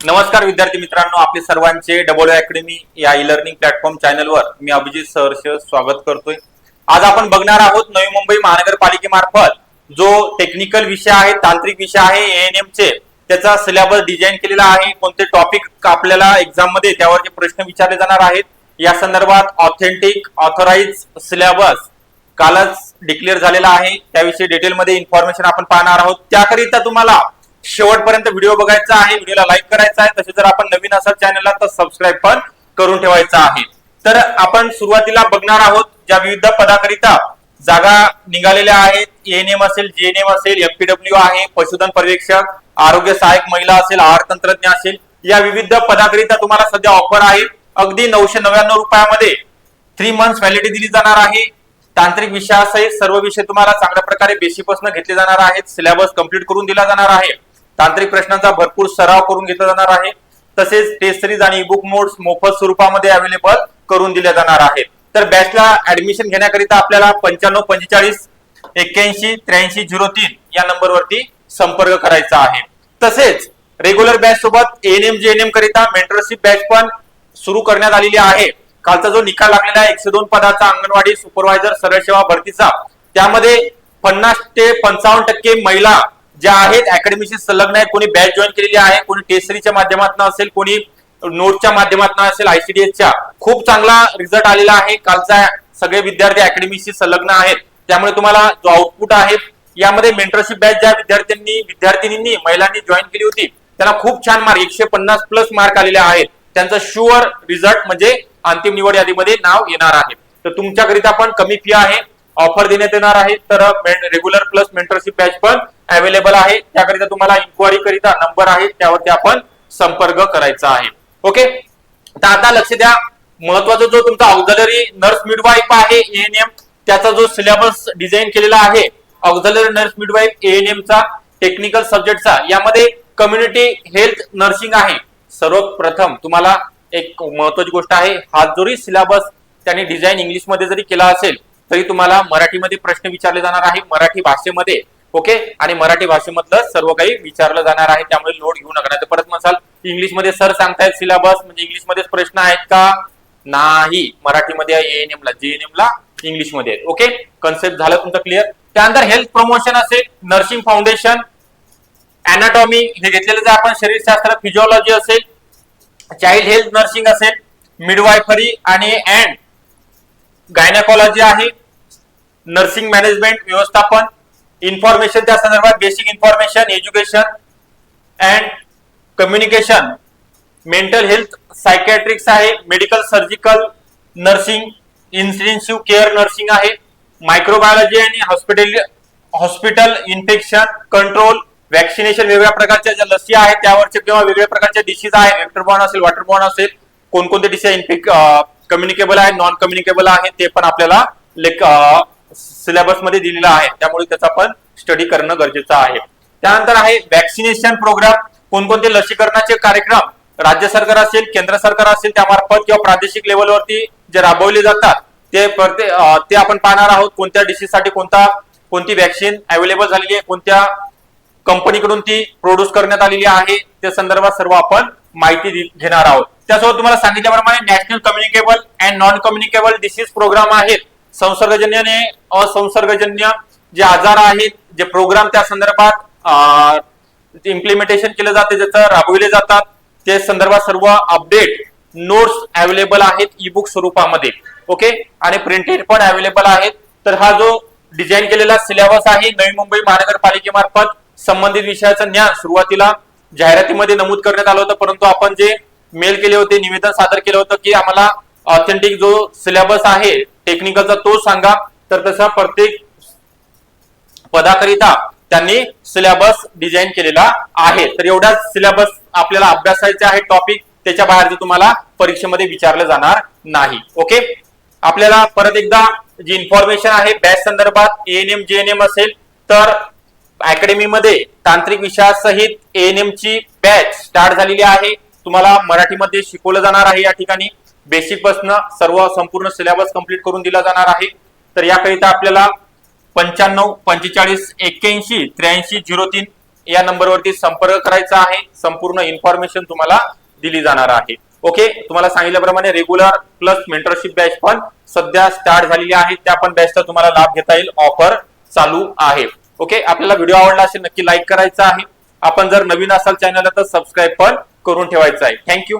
नमस्कार विद्यार्थी मित्रांनो आपले सर्वांचे डबल अकॅडमी या ई लर्निंग प्लॅटफॉर्म चॅनलवर मी अभिजित सहर्ष स्वागत करतोय. आज आपण बघणार आहोत नवी मुंबई महानगरपालिकेमार्फत जो टेक्निकल विषय आहे तांत्रिक विषय आहे एएनएम चे त्याचा सिलेबस डिझाईन केलेला आहे. कोणते टॉपिक आपल्याला एक्झाममध्ये त्यावरचे प्रश्न विचारले जाणार आहेत या संदर्भात ऑथेंटिक ऑथोराइज सिलेबस कालच डिक्लेअर झालेला आहे. त्याविषयी डिटेलमध्ये इन्फॉर्मेशन आपण पाहणार आहोत. त्याकरिता तुम्हाला शेवटपर्यंत व्हिडिओ बघायचा आहे व्हिडिओला लाईक करायचा आहे. तसे जर आपण नवीन असाल चॅनलला तर सबस्क्राईब पण करून ठेवायचा आहे. तर आपण सुरुवातीला बघणार आहोत ज्या विविध पदाकरिता जागा निघालेल्या आहेत. एएनएम असेल जीएनएम असेल एफपीडब्ल्यू आहे पशुधन पर्यवेक्षक आरोग्य सहाय्यक महिला असेल आहार तंत्रज्ञ असेल या विविध पदाकरिता तुम्हाला सध्या ऑफर आहे. अगदी नऊशे नव्याण्णव रुपयामध्ये थ्री मंथ्स व्हॅलिडिटी दिली जाणार आहे. तांत्रिक विषयासहित सर्व विषय तुम्हाला चांगल्या प्रकारे बेसिकपासून घेतले जाणार आहेत. सिलेबस कंप्लीट करून दिला जाणार आहे. तांत्रिक प्रश्नांचा भरपूर सराव करून घेतला जाणार आहे. तसेच टेस्ट सिरीज आणि बुक मोड्स मोफत स्वरूपामध्ये अवेलेबल करून दिल्या जाणार आहेत. तर बॅचला ऍडमिशन घेण्याकरिता आपल्याला पंच्याण्णव पंचेचाळीस एक्क्याऐंशी त्र्याऐंशी झिरो तीन या नंबरवरती संपर्क करायचा आहे. तसेच रेग्युलर बॅच सोबत एएनएम जीएनएम करिता मेंटरशिप बॅच पण सुरू करण्यात आलेली आहे. कालचा जो निकाल लागलेला आहे एकशे दोन पदाचा अंगणवाडी सुपरवायझर सरळ सेवा भरतीचा त्यामध्ये पन्नास ते पंचावन्न टक्के महिला ज्या आहेत अकॅडमीशी संलग्न आहेत कोणी बॅच जॉईन केलेली आहे कोणी टेस्ट सिरीजच्या माध्यमातून असेल कोणी नोटच्या माध्यमातून असेल आयसीडीएसच्या खूप चांगला रिझल्ट आलेला आहे. कालचा सगळे विद्यार्थी अकॅडमीशी संलग्न आहेत. त्यामुळे तुम्हाला जो आउटपुट आहे यामध्ये मेंटरशिप बॅच ज्या विद्यार्थ्यांनी विद्यार्थिनींनी महिलांनी जॉईन केली होती त्यांना खूप छान मार्क एकशे पन्नास प्लस मार्क आलेले आहेत. त्यांचं शुअर रिझल्ट म्हणजे अंतिम निवड यादीमध्ये नाव येणार आहे. तर तुमच्याकरिता पण कमी फी आहे. ऑफर देण्यात येणार आहे. तर रेग्युलर प्लस मेंटरशिप बॅच पण अवेलेबल आहे. त्याकरिता तुम्हाला इन्क्वायरी करिता नंबर आहे. त्यावरती आपण संपर्क करायचा आहे. ओके तर आता लक्ष द्या. महत्त्वाचा जो तुमचा ऑक्झलरी नर्स मिडवाईफ आहे एएनएम त्याचा जो सिलेबस डिझाईन केलेला आहे ऑक्झलरी नर्स मिडवाईफ एएनएमचा टेक्निकल सब्जेक्टचा यामध्ये कम्युनिटी हेल्थ नर्सिंग आहे. सर्वप्रथम तुम्हाला एक महत्वाची गोष्ट आहे. हा जरी सिलेबस त्यांनी डिझाईन इंग्लिशमध्ये जरी केला असेल तरी तुम्हाला मराठीमध्ये प्रश्न विचारले जाणार आहे मराठी भाषेमध्ये ओके? आणि मराठी भाषेमधलं सर्व काही विचारलं जाणार आहे त्यामुळे लोड घेऊ नका. नाही तर परत म्हणाल इंग्लिशमध्ये सर सांगतायत सिलेबस म्हणजे इंग्लिशमध्येच प्रश्न आहेत का? नाही. मराठीमध्ये एएनएमला ला इंग्लिशमध्ये ला आहेत ओके? कन्सेप्ट झालं तुमचं क्लिअर त्यानंतर हेल्थ प्रमोशन असेल नर्सिंग फाउंडेशन अनाटॉमी हे घेतलेलं जे आपण शरीरशास्त्र फिजिओलॉजी असेल चाइल्ड हेल्थ नर्सिंग असेल मिडवायफरी आणि अँड गायनाकॉलॉजी आहे नर्सिंग मॅनेजमेंट व्यवस्थापन इन्फॉर्मेशन त्या संदर्भात basic information education and communication mental health psychiatrics आहे medical surgical nursing intensive care nursing आहे. मायक्रोबायोलॉजी आणि hospital hospital infection control vaccination वेगवेगळ्या प्रकारच्या ज्या लसी आहेत त्यावरचे किंवा वेगवेगळ्या प्रकारच्या डिसीज आहे वेक्टरबॉर्न असेल वॉटरबॉर्न असेल कोणकोणते डिसीज इन्फेक्ट कम्युनिकेबल आहे नॉन कम्युनिकेबल आहे ते पण आपल्याला सिलेबस सिलेबसमध्ये दिलेला आहे. त्यामुळे त्याचा पण स्टडी करणं गरजेचं आहे. त्यानंतर आहे वॅक्सिनेशन प्रोग्राम कोणकोणते लसीकरणाचे कार्यक्रम राज्य सरकार असेल केंद्र सरकार असेल त्यामार्फत किंवा प्रादेशिक लेवलवरती जे राबवले जातात ते प्रत्येक ते आपण पाहणार आहोत. कोणत्या डिसीजसाठी कोणता कोणती व्हॅक्सिन अवेलेबल झालेली आहे कोणत्या कंपनीकडून ती प्रोड्यूस करण्यात आलेली आहे त्या संदर्भात सर्व आपण माहिती घेणार आहोत. त्यासोबत तुम्हाला सांगितल्याप्रमाणे national communicable and non communicable disease programme आहेत. संसर्गजन्य असंसर्गजन्य जे आजार आहेत जे प्रोग्राम त्या संदर्भात इम्प्लिमेंटेशन केलं जाते ज्याचं राबविले जातात ते संदर्भात सर्व अपडेट नोट्स अवेलेबल आहेत ई बुक स्वरूपामध्ये. ओके आणि प्रिंटेड पण अवेलेबल आहेत. तर हा जो डिझाईन केलेला सिलेबस आहे नवी मुंबई महानगरपालिकेमार्फत संबंधित विषयाचं ज्ञान सुरुवातीला जाहिरातीमध्ये नमूद करण्यात आलं होतं. परंतु आपण जे मेल केले होते निवेदन सादर केलं होतं की आम्हाला ऑथेंटिक जो सिलेबस आहे टेक्निकलचा तो सांगा. तर तसा प्रत्येक पदाकरिता त्यांनी सिलेबस डिझाईन केलेला आहे. तर एवढा सिलेबस आपल्याला अभ्यासायचे आहे टॉपिक त्याच्या बाहेर तुम्हाला परीक्षेमध्ये विचारलं जाणार नाही. ओके आपल्याला परत एकदा जी इन्फॉर्मेशन आहे बॅच संदर्भात एएनएम जेएनएम असेल तर अकॅडमीमध्ये तांत्रिक विषयासहित एएनएम ची बॅच स्टार्ट झालेली आहे. तुम्हाला मराठीमध्ये शिकवलं जाणार आहे या ठिकाणी. बेसिक पासन सर्व संपूर्ण सिलेबस कंप्लीट करून दिला जाणार आहे. तर याकरिता आपल्याला पंच्याण्णव पंचेचाळीस एक्क्याऐंशी त्र्याऐंशी झिरो तीन या नंबरवरती संपर्क करायचा आहे. संपूर्ण इन्फॉर्मेशन तुम्हाला दिली जाणार आहे. ओके तुम्हाला सांगितल्याप्रमाणे रेग्युलर प्लस मेंटरशिप बॅच पण सध्या स्टार्ट झालेली आहे. त्या पण बॅचचा तुम्हाला लाभ घेता येईल. ऑफर चालू आहे. ओके आपल्याला व्हिडिओ आवडला असेल नक्की लाईक करायचा आहे. आपण जर नवीन असाल चॅनलला तर सबस्क्राईब पण करून ठेवायचं आहे. थँक्यू